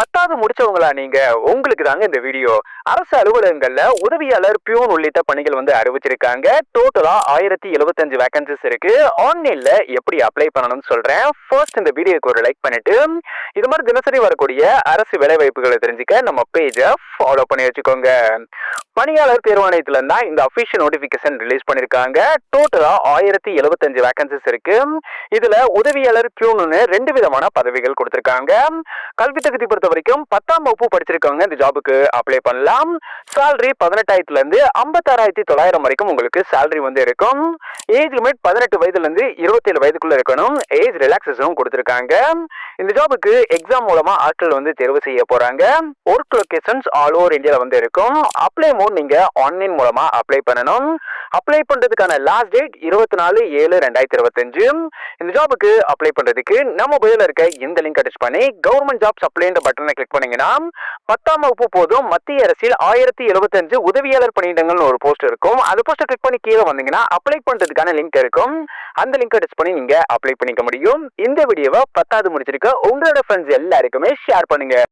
பத்தாவது முடிச்சவங்களா நீங்க? உங்களுக்கு தாங்க இந்த வீடியோ. அரசு அலுவலகங்கள்ல உதவியாளர் பியூன் உள்ளிட்ட பணிகள் வந்து அறிவிச்சிருக்காங்க. டோட்டலா ஆயிரத்தி எழுபத்தஞ்சு வேகன்சிஸ் இருக்கு. ஆன்லைன்ல எப்படி அப்ளை பண்ணணும்னு சொல்றேன். ஃபர்ஸ்ட் இந்த வீடியோக்கு ஒரு லைக் பண்ணிட்டு இது மாதிரி தினசரி வரக்கூடிய அரசு வேலை வாய்ப்புகளை தெரிஞ்சுக்க நம்ம பேஜை ஃபாலோ பண்ணி வச்சுக்கோங்க. பணியாளர் தேர்வாணையத்துல இருந்தா இந்த அபிஷியல் நோட்டிபிகேஷன் ரிலீஸ் பண்ணிருக்காங்க. டோட்டலா ஆயிரத்தி எழுபத்தஞ்சு வேகன்சிஸ் இருக்கு. இதுல உதவியாளர் பியூனு ரெண்டு விதமான பதவிகள் கொடுத்திருக்காங்க. கல்வி தகுதி பொறுத்த வரைக்கும் பத்தாம் வகுப்பு படிச்சிருக்கவங்க இந்த ஜாபுக்கு அப்ளை பண்ணலாம். சேலரி பதினெட்டாயிரத்துல இருந்து ஐம்பத்தாறாயிரத்தி தொள்ளாயிரம் வரைக்கும் உங்களுக்கு சேலரி வந்து இருக்கும். ஏஜ் லிமிட் பதினெட்டு வயதுல இருந்து இருபத்தேழு வயதுக்குள்ள இருக்கணும். ஏஜ் ரிலாக்ஸேஷனும் கொடுத்திருக்காங்க. இந்த ஜாபுக்கு எக்ஸாம் மூலமா ஆட்கள் வந்து தேர்வு செய்ய போறாங்க. ஒர்க் லொகேஷன்ஸ் ஆல் ஓவர் இந்தியால வந்து இருக்கும். அப்ளை மோட் நீங்க ஆன்லைன் மூலமா அப்ளை பண்ணணும். அப்ளை பண்றதுக்கான லாஸ்ட் டேட் இருபத்தி நாலு ஏழு ரெண்டாயிரத்தி இருபத்தஞ்சு. இந்த ஜாபுக்கு அப்ளை பண்றதுக்கு நம்ம மொபைலில் இருக்க இந்த லிங்க் டச் பண்ணி கவர்மெண்ட் ஜாப்ஸ் அப்ளைன்ற பட்டனை கிளிக் பண்ணீங்கன்னா பத்தாம் வகுப்பு போதும் மத்திய அரசில் ஆயிரத்தி எழுபத்தஞ்சு உதவியாளர் பணியிடங்கள்னு ஒரு போஸ்ட் இருக்கும். அந்த போஸ்ட்டை கிளிக் பண்ணி கீழே வந்தீங்கன்னா அப்ளை பண்றதுக்கான லிங்க் இருக்கும். அந்த லிங்க் டச் பண்ணி நீங்க அப்ளை பண்ணிக்க முடியும். இந்த வீடியோவை பத்தாவது முடிச்சிருக்க உங்களோட ஃப்ரெண்ட்ஸ் எல்லாருக்குமே ஷேர் பண்ணுங்க.